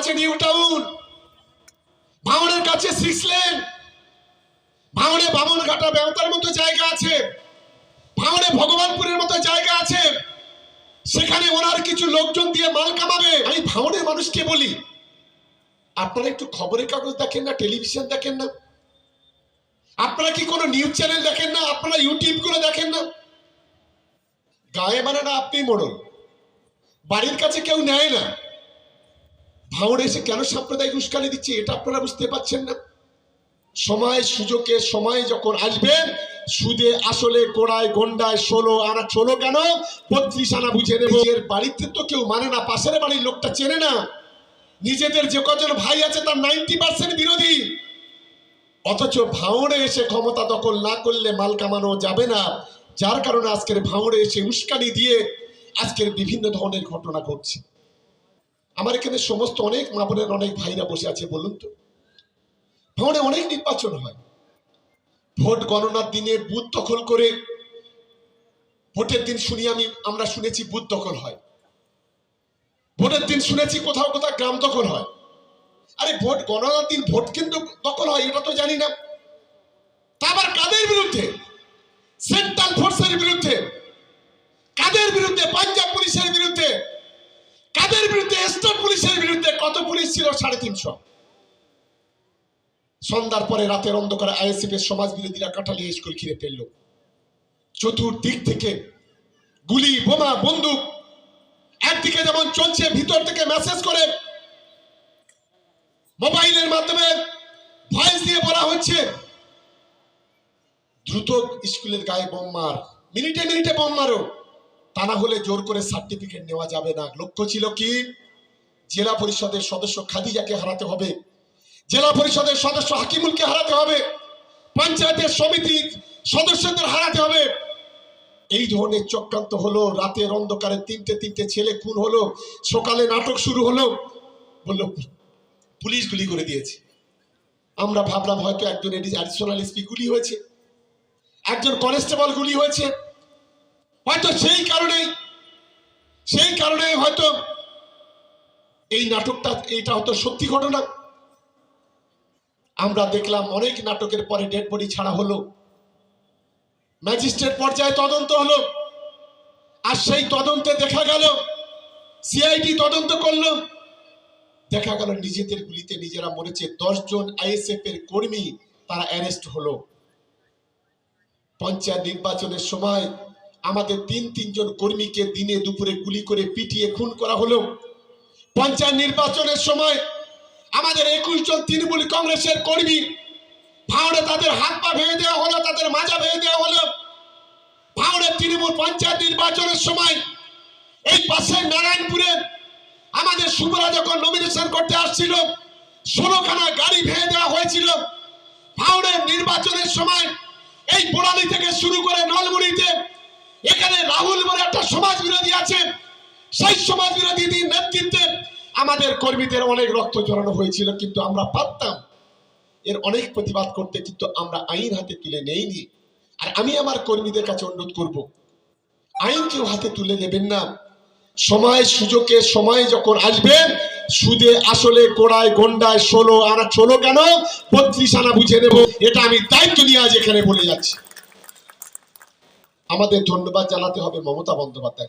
কাছে new town ভাঙড়ের কাছে সিক্স লেন ভাঙড়ে বামনঘাটা ব্যবতার মতো জায়গা আছে। ভাঙড়ে ভগবানপুরের মতো জায়গা আছে। সেখানে ওনার কিছু লোকজন দিয়ে মাল কামাবে। আমি ভাঙড়ের মানুষকে বলি, আপনারা একটু খবরের কাগজ দেখেন না, টেলিভিশন দেখেন না? আপনারা কি কোনো নিউজ চ্যানেল দেখেন না? আপনারা ইউটিউবগুলো দেখেন না? গায়ে মানে না আপনি মোড়ল বাড়ির কাছে কেউ নেয় না। ভাঙড়ে এসে কেন সাম্প্রদায়িক উস্কানি দিচ্ছে এটা আপনারা বুঝতে পারছেন না। সময় সুযোগে সময় যখন আসবেন সুদে আসলে কোড়ায়, গন্ডায় ষোলো আনা ষোলো কেন? বত্রিশ আনা বুঝে নেব। নিজের বাড়িতে তো কেউ মানে না, পাশের বাড়ির লোকটা চেনে না। নিজেদের যে কজন ভাই আছে তার নাইনটি পার্সেন্ট বিরোধী। অথচ ভাঙড়ে এসে ক্ষমতা দখল না করলে মাল কামানো যাবে না। যার কারণে আজকের ভাঙড়ে এসে উস্কানি দিয়ে আজকের বিভিন্ন ধরনের ঘটনা ঘটছে। আমার এখানে সমস্ত অনেক মা বোনের অনেক ভাইরা বসে আছে, বলুন তো। ভাঙড়ে অনেক নির্বাচন হয়। ভোট গণনার দিনে বুথ দখল করে ভোটের দিন শুনি আমি, আমরা শুনেছি বুথ দখল হয়। ভোটের দিন শুনেছি কোথাও কোথাও গ্রাম দখল হয়। আরে ভোট গণনার দিন ভোট কিন্তু দখল হয়, এটা তো জানি না। তা আবার কাদের বিরুদ্ধে সেন্ট্রাল ফোর্সের বিরুদ্ধে কাদের বিরুদ্ধে পাঞ্জাব পুলিশের বিরুদ্ধে কাদের বিরুদ্ধে স্টেট পুলিশের বিরুদ্ধে কত পুলিশ ছিল সাড়ে তিনশো। সন্ধ্যার পরে রাতের অন্ধকারে আইএসএফ এর সমাজ বিরোধীরা কাটালিয়া স্কুল ঘিরে ফেলল। চতুর্দিক থেকে গুলি, বোমা, বন্দুক, একদিকে যেমন চলছে, ভিতর থেকে মেসেজ করে মোবাইলের মাধ্যমে ভয়েস দিয়ে বলা হচ্ছে, দ্রুত স্কুলের গায়ে বোম মার। মিনিটে মিনিটে বোম মারো। তা না হলে জোর করে সার্টিফিকেট নেওয়া যাবে না। লক্ষ্য ছিল কি? জেলা পরিষদের সদস্য খাদিজাকে হারাতে হবে। জেলা পরিষদের সদস্য হাকিমুলকে হারাতে হবে। পঞ্চায়েতের সমিতির সদস্যদের হারাতে হবে। এই ধরনের চক্রান্ত হলো, রাতের অন্ধকারে তিনটে তিনটে ছেলে খুন হলো, সকালে নাটক শুরু হলো। বলল, পুলিশ গুলি করে দিয়েছে। আমরা ভাবলাম হয়তো একজন অ্যাডিশনাল এসপি গুলি হয়েছে, একজন কনস্টেবল গুলি হয়েছে। হয়তো সেই কারণেই, সেই কারণে হয়তো এই নাটকটা, এইটা হয়তো সত্যি ঘটনা। আমরা দেখলাম অনেক নাটকের পরে ডেড বডি ছাড়া হলো। ম্যাজিস্ট্রেট পর্যায়ে তদন্ত হলো। আর সেই তদন্তে দেখা গেল সিআইডি তদন্ত করল। দেখা গেল নিজেদের গুলিতে নিজেরা মরেছে। দশজন আইএসএফ এর কর্মী তারা অ্যারেস্ট হলো। পঞ্চায়েত নির্বাচনের সময় আমাদের তিন, তিনজন কর্মীকে দিনে দুপুরে গুলি করে পিটিয়ে খুন করা হলো। পঞ্চায়েত নির্বাচনের সময় আমাদের একুশ জন তৃণমূল কংগ্রেসের কর্মী ভাঁড়ে তাদের হাত পা ভেঙে দেওয়া হলো, তাদের মাজা ভেঙে দেওয়া হলো। ভাঁড়ে তৃণমূল পঞ্চায়েত নির্বাচনের সময় এই পাশে নারায়ণপুরে আমাদের শুভরা যখন নমিনেশন করতে আসছিল, ষোলোখানা গাড়ি ভেঙে দেওয়া হয়েছিল। ভাঁড়ের নির্বাচনের সময় এই পোড়ালি থেকে শুরু করে নলমুড়িতে এখানে রাহুল বলে একটা সমাজ বিরোধী আছে। সেই সমাজ বিরোধী নেতৃত্বে আমাদের কর্মীদের অনেক রক্ত জড়ানো হয়েছিল, কিন্তু আমরা পারতাম। এর অনেক প্রতিবাদ করতে, কিন্তু আমরা আইন হাতে তুলে নেইনি। আর আমি আমার কর্মীদের কাছে অনুরোধ করব, আইন কেউ হাতে তুলে নেবেন না। সময় সুযোগে সময় যখন আসবেন সুদে আসলে কোড়ায় গন্ডায় ষোলো আনা ষোলো কেন? বত্রিশ আনা বুঝে নেব। এটা আমি দায়িত্ব নিয়ে আজ এখানে বলে যাচ্ছি। আমাদের ধন্যবাদ জানাতে হবে মমতা বন্দ্যোপাধ্যায়